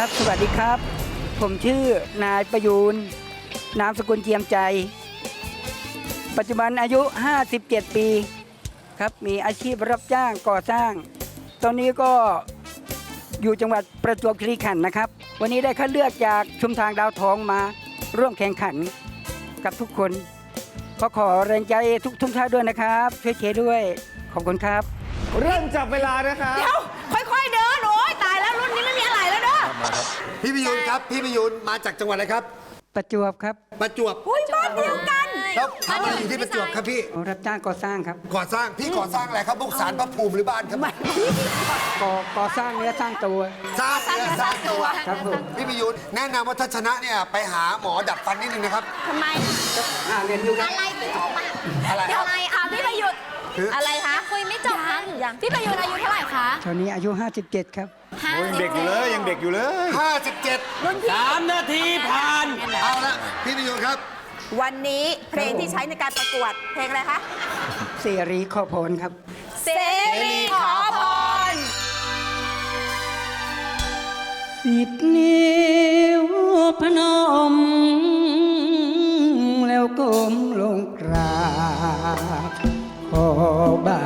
ครับ สวัสดีครับ ผมชื่อนายประยูน นามสกุลเจียมใจ ปัจจุบันอายุ 57 ปีครับ มีอาชีพรับจ้างก่อสร้าง ตอนนี้ก็อยู่จังหวัดประจวบคีรีขันธ์นะครับ วันนี้ได้คัดเลือกจากชุมทางดาวทองมาร่วมแข่งขันกับทุกคนก็ขอแรงใจทุกทุกท่านด้วยนะครับ ช่วยเชียร์ด้วย ขอบคุณครับ เริ่มจับเวลานะครับ เดี๋ยว พี่พิยูนครับพี่พิยูนมาจากจังหวัดอะไรครับ ประจวบครับประจวบอุ้ยบ้านเดียวกันแล้วทำอะไรอยู่ที่ประจวบครับพี่รับจ้างก่อสร้างครับก่อสร้างพี่ก่อสร้างอะไรครับพวกสารพระภูมิหรือบ้านครับก่อก่อสร้างเนื้อสร้างตัว สร้างเนื้อสร้างตัวครับผมพี่พิยูนแนะนำว่าถ้าชนะเนี่ยไปหาหมอดัดฟันนิดนึงนะครับทำไมอ่าเรียนอยู่ครับอะไรไม่จบอะอะไรเดี๋ยวอะไรอะพี่ประยุทธ์คืออะไรคะคุยไม่จบยังยังพี่ประยุทธ์อายุเท่าไหร่คะตอนนี้อายุ 57 ครับ ห้าโอ้ยสิยังเด็กอยู่เลยยังเด็กอยู่เลย 57 รุ่นพี่ สามนาทีผ่าน เอาละพี่พิยูนครับ วันนี้เพลงที่ใช้ในการประกวดเพลงอะไรคะเสรีขอพรครับ เสรีขอพรสิบนิ้วพนม แล้วก้มลงกราบขอบา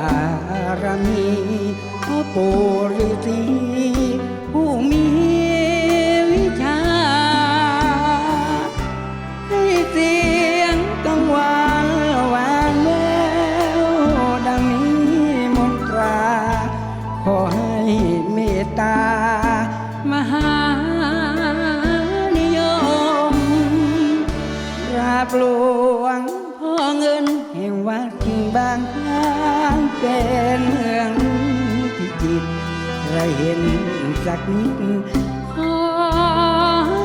รมีพ่อปู่ฤาษีางพลานเป็นเมืองพิจิตรใครเห็นสักนิดขอให้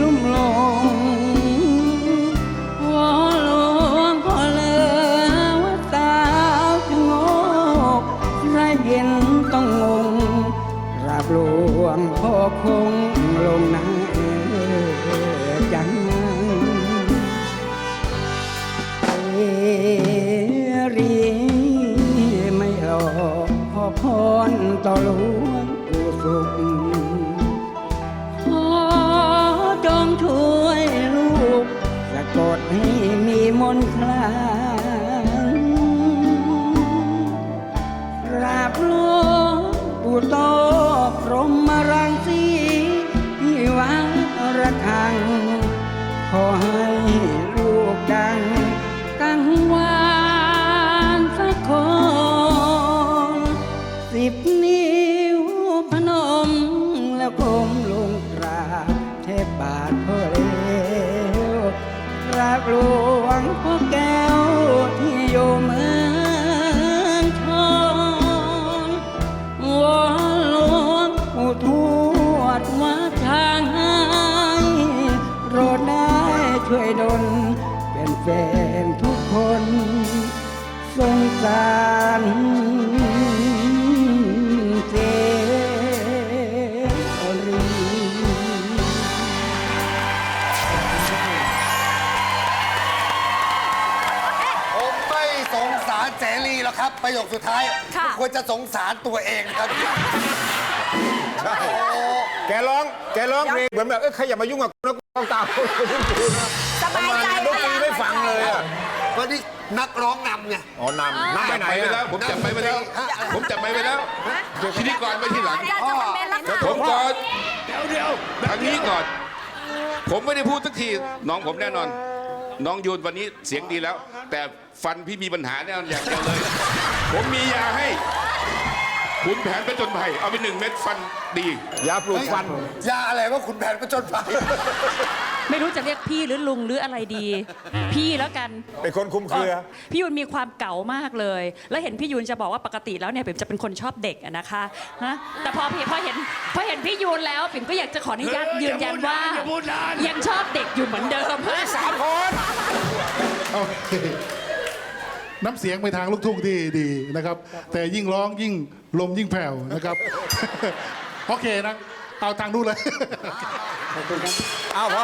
ลุ่มหลงวอหลวงพอเลอวัดสาวชะโงกใครเห็นต้องงงราบหลวงพ่อคงลงนา รต่อหลวงปู่สุขขอจงช่วยลูกสะกดให้มีมนต์คลา รักหลวงพ่อแก้วที่อยู่เมืองชนวอนหลวงปู่ทวดวัดทางให้โรดได้ช่วยดลเป็นแฟนทุกคนสงสารารเสรีหรอกครับ ประโยคสุดท้ายค่ะควรจะสงสารตัวเองนะครับ ใช่แกร้อง แกร้องเพลงเหมือนแบบ เอ้ยใครอย่ามายุ่งกับกูนะกูต้องตามสบายใจดนตรีไม่ฟังเลยอะวันนี้นักร้องนำไง อ๋อนำนำไปไหนไปอะแล้วผมจับไปไปแล้ว ผมจับไปไปแล้วพิธีกรไปที่หลัง อยากจะเป็นรักษาผมก่อน เดี๋ยวเดี๋ยวทางนี้ก่อน ผมไม่ได้พูดสักที น้องผมแน่นอน น้องยูนวันนี้เสียงดีแล้ว แต่ฟันพี่มีปัญหาแน่นอนอย่างเดียวเลย ผมมียาให้ขุนแผนประจนภัยเอาไปหนึ่งเม็ดฟันดี ยาปลูกฟัน ยาอะไรว่าคุณแผนก็จนไป ไม่รู้จะเรียกพี่หรือลุงหรืออะไรดี พี่แล้วกัน เป็นคนคุมเครือ พี่ยุนมีความเก๋ามากเลย แล้วเห็นพี่ยุนจะบอกว่าปกติแล้วเนี่ยปิ่มจะเป็นคนชอบเด็กอะนะคะฮะแต่พอพี่พอเห็นพอเห็นพี่ยุนแล้วปิ่มก็อยากจะขออนุญาตยืนยันว่ายังชอบเด็กอยู่เหมือนเดิมสามคนโอเคน้ำเสียงไปทางลูกทุ่งที่ดีนะครับ แต่ยิ่งร้องยิ่งลมยิ่งแผ่วนะครับ โอเคนะ เอาทางนู้นเลยอ้าวพอ